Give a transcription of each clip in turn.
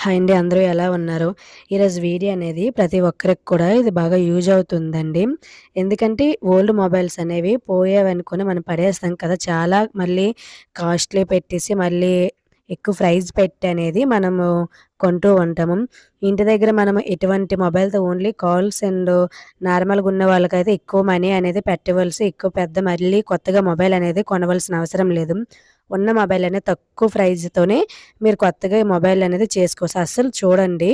Hi అండి అందరూ ఎలా ఉన్నారు? ఈరోజు వీడియో అనేది ప్రతి ఒక్కరికి కూడా ఇది బాగా యూజ్ అవుతుందండి. ఎందుకంటే ఓల్డ్ మొబైల్స్ అనేవి పోయేవనుకొని మనం పడేస్తాం కదా చాలా మళ్ళీ కాస్ట్లీ పెట్టేసి మళ్ళీ ఎక్కువ ప్రైజ్ పెట్టి అనేది మనము కొంటూ ఉంటాము. ఇంటి దగ్గర మనం ఎటువంటి మొబైల్తో ఓన్లీ కాల్స్ అండ్ నార్మల్గా ఉన్న వాళ్ళకైతే ఎక్కువ మనీ అనేది పెట్టవలసి ఎక్కువ పెద్ద మళ్ళీ కొత్తగా మొబైల్ అనేది కొనవలసిన అవసరం లేదు. ఉన్న మొబైల్ అనేది తక్కువ ప్రైజ్‌తోనే మీరు కొత్తగా ఈ మొబైల్ అనేది చేసుకోవచ్చు. అస్సలు చూడండి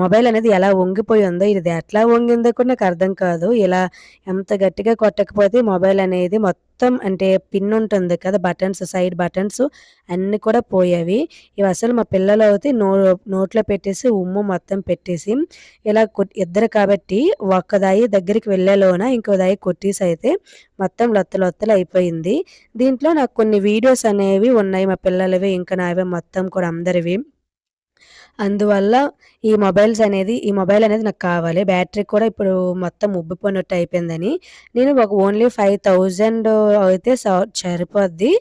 మొబైల్ అనేది ఎలా వంగిపోయి ఉందో, ఇది ఎట్లా వంగిందో కూడా నాకు అర్థం కాదు. ఇలా ఎంత గట్టిగా కొట్టకపోతే మొబైల్ అనేది మొత్తం అంటే పిన్ ఉంటుంది కదా! బటన్స్ సైడ్ బటన్స్ అన్నీ కూడా పోయేవి. ఇవి అసలు మా పిల్లలు అయితే నో నోట్లో పెట్టేసి ఉమ్ము మొత్తం పెట్టేసి ఇలా ఇద్దరు కాబట్టి ఒక్కదాయి దగ్గరికి వెళ్ళేలోన ఇంకోదాయి కొట్టేసి అయితే మొత్తం లొత్తలొత్తలు అయిపోయింది. దీంట్లో నాకు కొన్ని వీడియోస్ అనేవి ఉన్నాయి మా పిల్లలవి ఇంకా నావే మొత్తం కూడా అందరివి. అందువల్ల ఈ మొబైల్స్ అనేది ఈ మొబైల్ అనేది నాకు కావాలి. బ్యాటరీ కూడా ఇప్పుడు మొత్తం ఉబ్బిపోయినట్టు అయిపోయిందని నేను ఒక ఓన్లీ 5000 అయితే సరిపోద్ది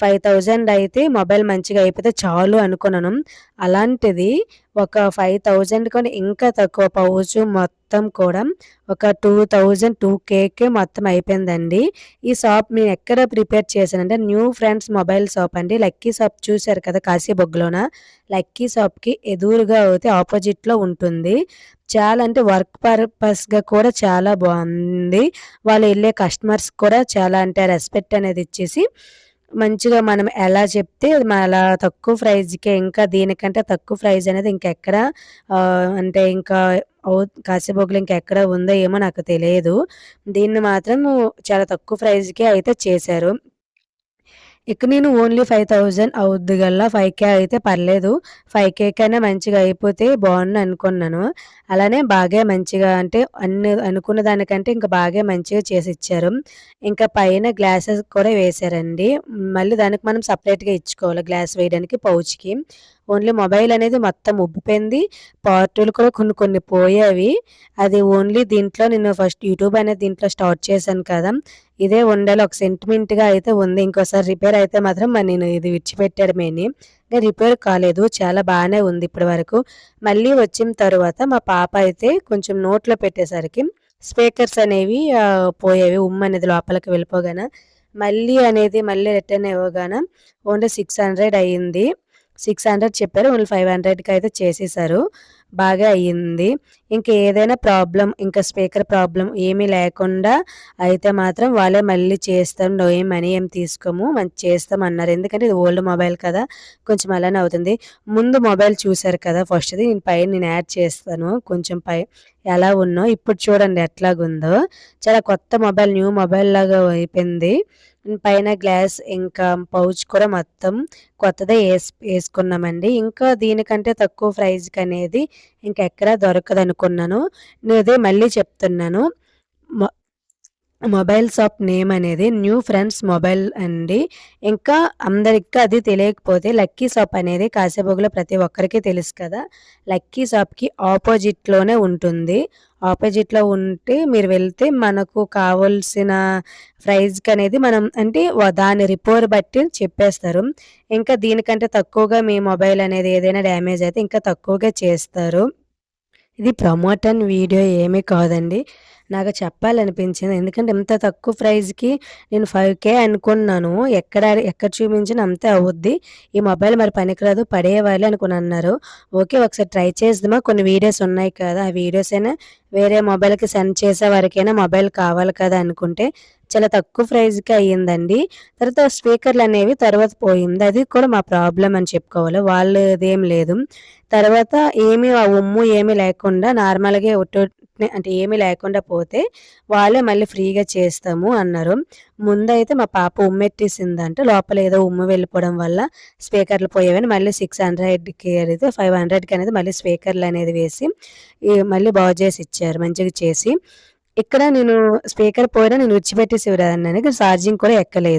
ఫైవ్ థౌజండ్ అయితే మొబైల్ మంచిగా అయిపోతే చాలు అనుకున్నాను. అలాంటిది ఒక ఫైవ్ థౌజండ్ కొని ఇంకా తక్కువ పౌచు మొత్తం కూడా ఒక టూ థౌజండ్ టూ కేకే మొత్తం అయిపోయిందండి. ఈ షాప్ నేను ఎక్కడ ప్రిపేర్ చేశానంటే న్యూ ఫ్రెండ్స్ మొబైల్ షాప్ అండి. లక్కీ షాప్ చూశారు కదా కాశీబొగ్గులోన. లక్కీ షాప్‌కి ఎదురుగా అయితే ఆపోజిట్‌లో ఉంటుంది. చాలా అంటే వర్క్ పర్పస్‌గా కూడా చాలా బాగుంది వాళ్ళు వెళ్ళే కస్టమర్స్ కూడా చాలా అంటే రెస్పెక్ట్ అనేది ఇచ్చేసి మంచిగా మనం ఎలా చెప్తే అలా తక్కువ ప్రైజ్‌కే ఇంకా దీనికంటే తక్కువ ప్రైజ్ అనేది ఇంకెక్కడ అంటే ఇంకా అవు ఇంకెక్కడ ఉందో ఏమో నాకు తెలియదు. దీన్ని మాత్రం చాలా తక్కువ ప్రైజ్‌కే అయితే చేశారు. ఇక నేను ఓన్లీ 5000 అవుద్ది గల్లా 5,000 అయితే పర్లేదు. ఫైవ్ కే కైనా మంచిగా అయిపోతే బాగుంది అనుకున్నాను. అలానే బాగా మంచిగా అంటే అన్ని అనుకున్న దానికంటే ఇంకా బాగా మంచిగా చేసి ఇచ్చారు ఇంకా పైన గ్లాసెస్ కూడా వేశారండి. మళ్ళీ దానికి మనం సపరేట్గా ఇచ్చుకోవాలి గ్లాస్ వేయడానికి పౌచ్‌కి. ఓన్లీ మొబైల్ అనేది మొత్తం ఉబ్బిపోయింది. పార్టులు కూడా కొన్ని కొన్ని పోయేవి. అది ఓన్లీ దీంట్లో నేను ఫస్ట్ యూట్యూబ్ అనేది దీంట్లో స్టార్ట్ చేశాను కదా! ఇదే ఉండాలి ఒక సెంటిమెంట్‌గా అయితే ఉంది. ఇంకోసారి రిపేర్ అయితే మాత్రం మరి నేను ఇది విడిచిపెట్టడమేని. కానీ రిపేర్ కాలేదు. చాలా బాగానే ఉంది ఇప్పటి వరకు. మళ్ళీ వచ్చిన తర్వాత మా పాప అయితే కొంచెం నోట్లో పెట్టేసరికి స్పీకర్స్ అనేవి పోయేవి. ఉమ్మ అనేది లోపలికి వెళ్ళిపోగాన మళ్ళీ అనేది మళ్ళీ రిటర్న్ ఇవ్వగానే ఓన్లీ 600 సిక్స్ హండ్రెడ్ చెప్పారు. ఓన్లీ ఫైవ్ హండ్రెడ్కి అయితే చేసేసారు. బాగా అయింది. ఇంకా ఏదైనా ప్రాబ్లం ఇంకా స్పీకర్ ప్రాబ్లం ఏమీ లేకుండా అయితే మాత్రం వాళ్ళే మళ్ళీ చేస్తాం. ఏం మనీ ఏం తీసుకోము. మంచి చేస్తాం అన్నారు. ఎందుకంటే ఇది ఓల్డ్ మొబైల్ కదా! కొంచెం అలానే అవుతుంది. ముందు మొబైల్ చూసారు కదా! ఫస్ట్‌ది నేను పైన నేను యాడ్ చేస్తాను. కొంచెం పై ఎలా ఉన్నో ఇప్పుడు చూడండి ఎట్లాగుందో. చాలా కొత్త మొబైల్ న్యూ మొబైల్ లాగా అయిపోయింది. పైన గ్లాస్ ఇంకా పౌచ్ కూడా మొత్తం కొత్తదే వేసు వేసుకున్నామండి ఇంకా దీనికంటే తక్కువ ప్రైజ్కి అనేది ఇంకెక్కడ దొరకదనుకున్నాను. నేనదే మళ్ళీ చెప్తున్నాను. మొబైల్ షాప్ నేమ్ అనేది న్యూ ఫ్రెండ్స్ మొబైల్ అండి. ఇంకా అందరికి అది తెలియకపోతే లక్కీ షాప్ అనేది కాశీబొగ్గులో ప్రతి ఒక్కరికి తెలుసు కదా! లక్కీ షాప్‌కి ఆపోజిట్‌లోనే ఉంటుంది. ఆపోజిట్‌లో ఉంటే మీరు వెళ్తే మనకు కావాల్సిన ప్రైజ్‌కనేది మనం అంటే దాని రిపోర్ బట్టి చెప్పేస్తారు. ఇంకా దీనికంటే తక్కువగా మీ మొబైల్ అనేది ఏదైనా డ్యామేజ్ అయితే ఇంకా తక్కువగా చేస్తారు. ఇది ప్రమోటన్ వీడియో ఏమీ కాదండి. నాకు చెప్పాలనిపించింది. ఎందుకంటే ఇంత తక్కువ ప్రైజ్‌కి నేను ఫైవ్ కే అనుకున్నాను. ఎక్కడ ఎక్కడ చూపించినా అంతే అవుద్ది. ఈ మొబైల్ మరి పనికిరాదు పడేయాలి అనుకుని అన్నారు. ఓకే. ఒకసారి ట్రై చేద్దామా కొన్ని వీడియోస్ ఉన్నాయి కదా! ఆ వీడియోస్ అయినా వేరే మొబైల్‌కి సెండ్ చేసే వారికైనా మొబైల్ కావాలి కదా! అనుకుంటే చాలా తక్కువ ప్రైజ్‌కే అయ్యిందండి. తర్వాత స్పీకర్లు అనేవి తర్వాత పోయింది. అది కూడా మా ప్రాబ్లమ్ అని చెప్పుకోవాలి. వాళ్ళదేం లేదు. తర్వాత ఏమి ఆ ఉమ్ము ఏమీ లేకుండా నార్మల్‌గా ఉట్టూట్నే అంటే ఏమీ లేకుండా పోతే వాళ్ళే మళ్ళీ ఫ్రీగా చేస్తాము అన్నారు. ముందైతే మా పాప ఉమ్మెట్టేసిందంటే లోపల ఏదో ఉమ్ము వెళ్ళిపోవడం వల్ల స్పీకర్‌లు పోయేవని మళ్ళీ 600కి అనేది 500కి అనేది మళ్ళీ స్పీకర్లు అనేది వేసి మళ్ళీ బాగు చేసి ఇచ్చారు మంచిగా చేసి. ఇక్కడ నేను స్పీకర్ పోయినా నేను ఉచ్చిపెట్టేసి విడిచిపెట్టేసేదాన్నని ఛార్జింగ్ కూడా ఎక్కలేదు.